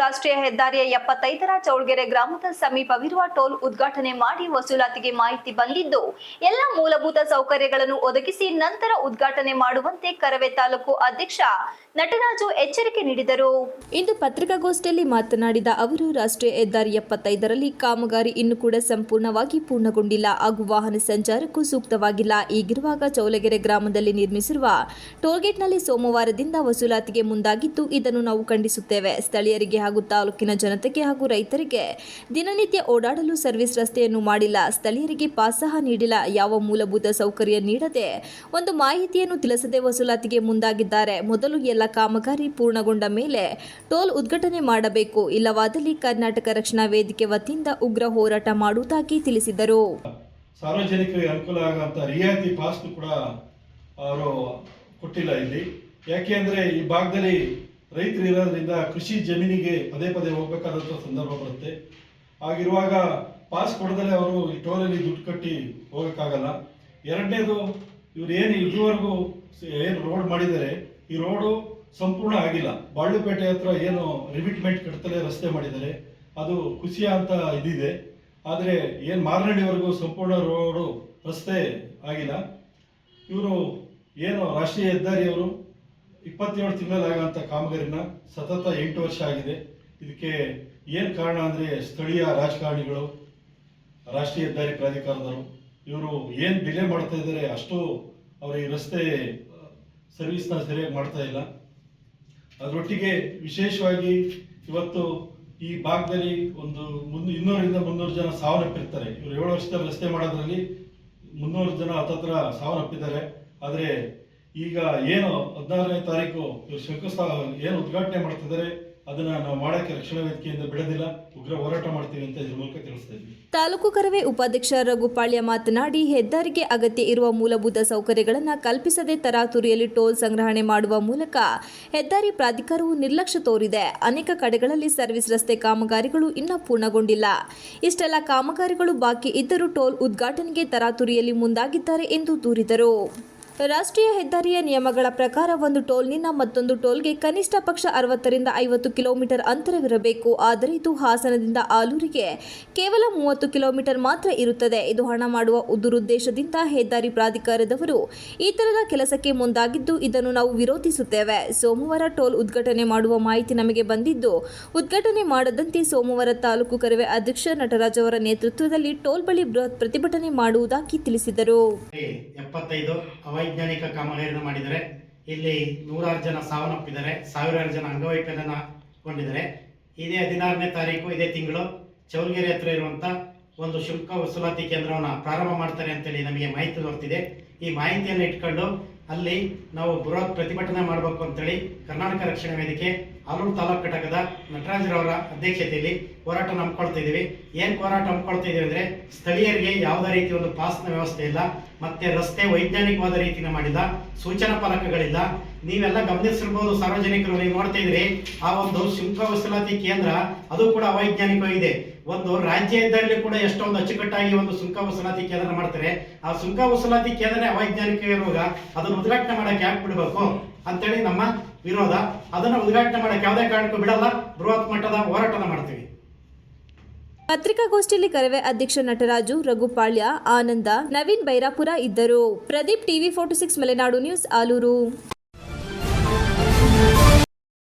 ರಾಷ್ಟ್ರೀಯ ಹೆದ್ದಾರಿಯ ಎಪ್ಪತ್ತೈದರ ಚೌಳ್ಗೆರೆ ಗ್ರಾಮದ ಸಮೀಪವಿರುವ ಟೋಲ್ ಉದ್ಘಾಟನೆ ಮಾಡಿ ವಸೂಲಾತಿಗೆ ಮಾಹಿತಿ ಬಂದಿದ್ದು, ಎಲ್ಲ ಮೂಲಭೂತ ಸೌಕರ್ಯಗಳನ್ನು ಒದಗಿಸಿ ನಂತರ ಉದ್ಘಾಟನೆ ಮಾಡುವಂತೆ ಕರವೇ ತಾಲೂಕು ಅಧ್ಯಕ್ಷ ನಟರಾಜು ಎಚ್ಚರಿಕೆ ನೀಡಿದರು. ಇಂದು ಪತ್ರಿಕಾಗೋಷ್ಠಿಯಲ್ಲಿ ಮಾತನಾಡಿದ ಅವರು, ರಾಷ್ಟ್ರೀಯ ಹೆದ್ದಾರಿ ಎಪ್ಪತ್ತೈದರಲ್ಲಿ ಕಾಮಗಾರಿ ಇನ್ನೂ ಕೂಡ ಸಂಪೂರ್ಣವಾಗಿ ಪೂರ್ಣಗೊಂಡಿಲ್ಲ. ಹಾಗೂ ವಾಹನ ಸಂಚಾರಕ್ಕೂ ಸೂಕ್ತವಾಗಿಲ್ಲ. ಈಗಿರುವಾಗ ಚೌಲಗೆರೆ ಗ್ರಾಮದಲ್ಲಿ ನಿರ್ಮಿಸಿರುವ ಟೋಲ್ಗೇಟ್ನಲ್ಲಿ ಸೋಮವಾರದಿಂದ ವಸೂಲಾತಿಗೆ ಮುಂದಾಗಿದ್ದು, ಇದನ್ನು ನಾವು ಖಂಡಿಸುತ್ತೇವೆ. ಸ್ಥಳೀಯರಿಗೆ ಹಾಗೂ ತಾಲೂಕಿನ ಜನತೆಗೆ ಹಾಗೂ ರೈತರಿಗೆ ದಿನನಿತ್ಯ ಓಡಾಡಲು ಸರ್ವಿಸ್ ರಸ್ತೆಯನ್ನು ಮಾಡಿಲ್ಲ. ಸ್ಥಳೀಯರಿಗೆ ಪಾಸ್ ನೀಡಿಲ್ಲ. ಯಾವ ಮೂಲಭೂತ ಸೌಕರ್ಯ ನೀಡದೆ ಒಂದು ಮಾಹಿತಿಯನ್ನು ತಿಳಿಸದೆ ವಸೂಲಾತಿಗೆ ಮುಂದಾಗಿದ್ದಾರೆ. ಮೊದಲು ಎಲ್ಲ ಕಾಮಗಾರಿ ಪೂರ್ಣಗೊಂಡ ಮೇಲೆ ಟೋಲ್ ಉದ್ಘಾಟನೆ ಮಾಡಬೇಕು. ಇಲ್ಲವಾದಲ್ಲಿ ಕರ್ನಾಟಕ ರಕ್ಷಣಾ ವೇದಿಕೆ ವತಿಯಿಂದ ಉಗ್ರ ಹೋರಾಟ ಮಾಡುವುದಾಗಿ ತಿಳಿಸಿದರು. ಸಾರ್ವಜನಿಕರಿಗೆ ಅನುಕೂಲ ಆಗುವಂಥ ರಿಯಾಯಿತಿ ಪಾಸ್ನು ಕೂಡ ಅವರು ಕೊಟ್ಟಿಲ್ಲ ಇಲ್ಲಿ. ಯಾಕೆ ಅಂದರೆ ಈ ಭಾಗದಲ್ಲಿ ರೈತರು ಇರೋದ್ರಿಂದ ಕೃಷಿ ಜಮೀನಿಗೆ ಪದೇ ಪದೇ ಹೋಗ್ಬೇಕಾದಂಥ ಸಂದರ್ಭ ಬರುತ್ತೆ. ಆಗಿರುವಾಗ ಪಾಸ್ ಕೊಡದಲ್ಲೇ ಅವರು ಈ ಟೋಲಲ್ಲಿ ದುಡ್ಡು ಕಟ್ಟಿ ಹೋಗೋಕ್ಕಾಗಲ್ಲ. ಎರಡನೇದು, ಇವ್ರು ಏನು ಇದುವರೆಗೂ ಏನು ರೋಡ್ ಮಾಡಿದ್ದಾರೆ, ಈ ರೋಡು ಸಂಪೂರ್ಣ ಆಗಿಲ್ಲ. ಬಾಳುಪೇಟೆ ಹತ್ರ ಏನು ರಿಮಿಟ್ಮೆಂಟ್ ಕಟ್ತಲೇ ರಸ್ತೆ ಮಾಡಿದ್ದಾರೆ. ಅದು ಖುಷಿಯ ಅಂತ ಇದಿದೆ. ಆದರೆ ಏನು ಮಾರನಹಳ್ಳಿವರೆಗೂ ಸಂಪೂರ್ಣ ರೋಡು ರಸ್ತೆ ಆಗಿಲ್ಲ. ಇವರು ಏನು ರಾಷ್ಟ್ರೀಯ ಹೆದ್ದಾರಿಯವರು ಇಪ್ಪತ್ತೇಳು ತಿಂಗಳಲ್ಲಿ ಆಗೋಂಥ ಕಾಮಗಾರಿನ ಸತತ ಎಂಟು ವರ್ಷ ಆಗಿದೆ. ಇದಕ್ಕೆ ಏನು ಕಾರಣ ಅಂದರೆ ಸ್ಥಳೀಯ ರಾಜಕಾರಣಿಗಳು, ರಾಷ್ಟ್ರೀಯ ಹೆದ್ದಾರಿ ಪ್ರಾಧಿಕಾರದವರು, ಇವರು ಏನು ಬೆಲೆ ಮಾಡ್ತಾ ಇದ್ದಾರೆ ಅಷ್ಟು ಅವರ ಈ ರಸ್ತೆ, ಸರ್ವಿಸ್ನ ಸರಿಯಾಗಿ ಮಾಡ್ತಾ ಇಲ್ಲ. ಅದರೊಟ್ಟಿಗೆ ವಿಶೇಷವಾಗಿ ಇವತ್ತು ಈ ಭಾಗದಲ್ಲಿ ಒಂದು ಮುನ್ನೂ, ಇನ್ನೂರರಿಂದ ಮುನ್ನೂರು ಜನ ಸಾವನ್ನಪ್ಪಿರ್ತಾರೆ. ಇವರು ಏಳು ವರ್ಷದ ರಸ್ತೆ ಮಾಡೋದ್ರಲ್ಲಿ ಮುನ್ನೂರು ಜನ ಹತ್ತತ್ರ ಸಾವನ್ನಪ್ಪಿದ್ದಾರೆ. ಆದರೆ ಈಗ ಏನು ಹದಿನಾರನೇ ತಾರೀಕು ಶಂಕುಸ್ಥಾ ಏನು ಉದ್ಘಾಟನೆ ಮಾಡ್ತಿದ್ದಾರೆ, ಅದನ್ನ ನಾವು ಮಾಡಕ್ಕೆ ರಕ್ಷಣಾ ವೇದಿಕೆಯಿಂದ ಉಗ್ರ ಹೋರಾಟ ಮಾಡ್ತೀವಿ ಅಂತ ಇದ್ರ ಮೂಲಕ ತಾಲೂಕು ಕರವೇ ಉಪಾಧ್ಯಕ್ಷ ರಘುಪಾಳ್ಯ ಮಾತನಾಡಿ, ಹೆದ್ದಾರಿಗೆ ಅಗತ್ಯ ಇರುವ ಮೂಲಭೂತ ಸೌಕರ್ಯಗಳನ್ನು ಕಲ್ಪಿಸದೆ ತರಾತುರಿಯಲ್ಲಿ ಟೋಲ್ ಸಂಗ್ರಹಣೆ ಮಾಡುವ ಮೂಲಕ ಹೆದ್ದಾರಿ ಪ್ರಾಧಿಕಾರವು ನಿರ್ಲಕ್ಷ್ಯ ತೋರಿದೆ. ಅನೇಕ ಕಡೆಗಳಲ್ಲಿ ಸರ್ವಿಸ್ ರಸ್ತೆ ಕಾಮಗಾರಿಗಳು ಇನ್ನೂ ಪೂರ್ಣಗೊಂಡಿಲ್ಲ. ಇಷ್ಟೆಲ್ಲ ಕಾಮಗಾರಿಗಳು ಬಾಕಿ ಇದ್ದರೂ ಟೋಲ್ ಉದ್ಘಾಟನೆಗೆ ತರಾತುರಿಯಲ್ಲಿ ಮುಂದಾಗಿದ್ದಾರೆ ಎಂದು ದೂರಿದರು. ರಾಷ್ಟ್ರೀಯ ಹೆದ್ದಾರಿಯ ನಿಯಮಗಳ ಪ್ರಕಾರ ಒಂದು ಟೋಲ್ನಿಂದ ಮತ್ತೊಂದು ಟೋಲ್ಗೆ ಕನಿಷ್ಠ ಪಕ್ಷ ಅರವತ್ತರಿಂದ ಐವತ್ತು ಕಿಲೋಮೀಟರ್ ಅಂತರವಿರಬೇಕು. ಆದರೆ ಇದು ಹಾಸನದಿಂದ ಆಲೂರಿಗೆ ಕೇವಲ ಮೂವತ್ತು ಕಿಲೋಮೀಟರ್ ಮಾತ್ರ ಇರುತ್ತದೆ. ಇದು ಹಣ ಮಾಡುವ ಉದುರುದ್ದೇಶದಿಂದ ಹೆದ್ದಾರಿ ಪ್ರಾಧಿಕಾರದವರು ಈ ತರದ ಕೆಲಸಕ್ಕೆ ಮುಂದಾಗಿದ್ದು, ಇದನ್ನು ನಾವು ವಿರೋಧಿಸುತ್ತೇವೆ. ಸೋಮವಾರ ಟೋಲ್ ಉದ್ಘಾಟನೆ ಮಾಡುವ ಮಾಹಿತಿ ನಮಗೆ ಬಂದಿದ್ದು, ಉದ್ಘಾಟನೆ ಮಾಡದಂತೆ ಸೋಮವಾರ ತಾಲೂಕು ಕರವೇ ಅಧ್ಯಕ್ಷ ನಟರಾಜ್ ಅವರ ನೇತೃತ್ವದಲ್ಲಿ ಟೋಲ್ ಬಳಿ ಬೃಹತ್ ಪ್ರತಿಭಟನೆ ಮಾಡುವುದಾಗಿ ತಿಳಿಸಿದರು. ಅವೈಜ್ಞಾನಿಕ ಕಾಮಗಾರಿಯನ್ನು ಮಾಡಿದ್ದಾರೆ ಇಲ್ಲಿ ನೂರಾರು ಜನ ಸಾವನ್ನಪ್ಪಿದ್ದಾರೆ, ಸಾವಿರಾರು ಜನ ಅಂಗವೈಕಲ್ಯನ ಕೊಂಡಿದ್ದಾರೆ. ಇದೇ ಹದಿನಾರನೇ ತಾರೀಕು, ಇದೇ ತಿಂಗಳು ಚೌಲ್ಗೆರೆ ಹತ್ರ ಇರುವಂಥ ಒಂದು ಶುಲ್ಕ ವಸೂಲಾತಿ ಕೇಂದ್ರವನ್ನು ಪ್ರಾರಂಭ ಮಾಡ್ತಾರೆ ಅಂತೇಳಿ ನಮಗೆ ಮಾಹಿತಿ ದೊರೆತಿದೆ. ಈ ಮಾಹಿತಿಯನ್ನು ಇಟ್ಕೊಂಡು ಅಲ್ಲಿ ನಾವು ಬೃಹತ್ ಪ್ರತಿಭಟನೆ ಮಾಡಬೇಕು ಅಂತೇಳಿ ಕರ್ನಾಟಕ ರಕ್ಷಣಾ ವೇದಿಕೆ, ಆಲೂರು ತಾಲೂಕು ಘಟಕದ ನಟರಾಜರವರ ಅಧ್ಯಕ್ಷತೆಯಲ್ಲಿ ಹೋರಾಟ ನಂಬ್ಕೊಳ್ತಾ ಇದ್ದೀವಿ. ಏನು ಹೋರಾಟ ನಂಬ್ಕೊಳ್ತಾ ಇದ್ದೀವಿ ಅಂದರೆ ಸ್ಥಳೀಯರಿಗೆ ಯಾವುದೇ ರೀತಿ ಒಂದು ಪಾಸ್ನ ವ್ಯವಸ್ಥೆ ಇಲ್ಲ, ಮತ್ತೆ ರಸ್ತೆ ವೈಜ್ಞಾನಿಕವಾದ ರೀತಿನ ಮಾಡಿಲ್ಲ, ಸೂಚನಾ ಫಲಕಗಳಿಲ್ಲ. ನೀವೆಲ್ಲ ಗಮನಿಸಿರ್ಬೋದು ಸಾರ್ವಜನಿಕರು, ನೀವು ನೋಡ್ತಾ ಇದ್ರಿ ಆ ಒಂದು ಶುಲ್ಕ ವಸೂಲಾತಿ ಕೇಂದ್ರ, ಅದು ಕೂಡ ಅವೈಜ್ಞಾನಿಕವಾಗಿದೆ. ಒಂದು ರಾಜ್ಯ ಇದ್ದಲ್ಲಿ ಕೂಡ ಎಷ್ಟೊಂದು ಅಚ್ಚುಕಟ್ಟಾಗಿ ಒಂದು ಸುಂಕ ವಸೂಲಾತಿ ಕೇಂದ್ರ ಮಾಡ್ತಾರೆ. ಆ ಸುಂಕ ವಸೂಲಾತಿ ಕೇಂದ್ರ ಅವೈಜ್ಞಾನಿಕ ಇರುವಾಗ ಅದನ್ನು ಉದ್ಘಾಟನೆ ಮಾಡಕ್ಕೆ ಯಾಕೆ ಬಿಡಬೇಕು ಅಂತೇಳಿ ನಮ್ಮ ವಿರೋಧ. ಅದನ್ನ ಉದ್ಘಾಟನೆ ಮಾಡಕ್ಕೆ ಯಾವುದೇ ಕಾರಣಕ್ಕೂ ಬಿಡಲ್ಲ. ಬೃಹತ್ ಮಟ್ಟದ ಹೋರಾಟನ ಮಾಡ್ತೀವಿ. ಪತ್ರಿಕಾಗೋಷ್ಠಿಯಲ್ಲಿ ಕರವೇ ಅಧ್ಯಕ್ಷ ನಟರಾಜು, ರಘುಪಾಳ್ಯ, ಆನಂದ, ನವೀನ್ ಬೈರಾಪುರ ಇದ್ದರು. Pradeep TV forty six, Malenadu news, Aluru.